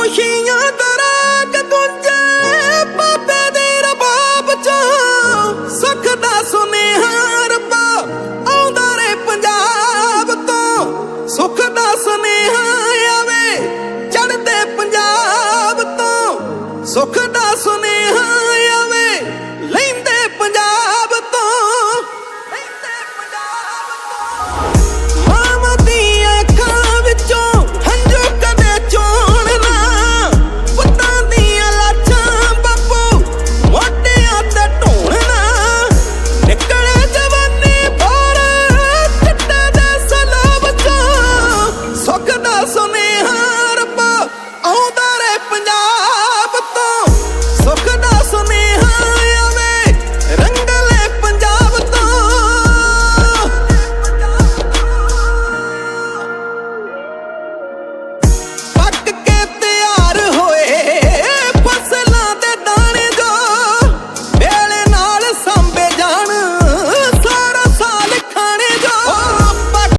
ਖੁਸ਼ੀਆਂ ਦਾ ਰਾਗ ਗੁੰਜੇ, ਬਾਬੇ ਦੇ ਰਬਾਬ ਚੋਂ ਸੁੱਖ ਦਾ ਸੁਨੇਹਾ ਰੱਬਾ, ਆਉਂਦਾ ਰੇ ਪੰਜਾਬ ਤੋਂ। ਸੁੱਖ ਦਾ ਸੁਨੇਹਾ ਆਵੇ ਚੜਦੇ ਪੰਜਾਬ ਤੋਂ। ਸੁੱਖ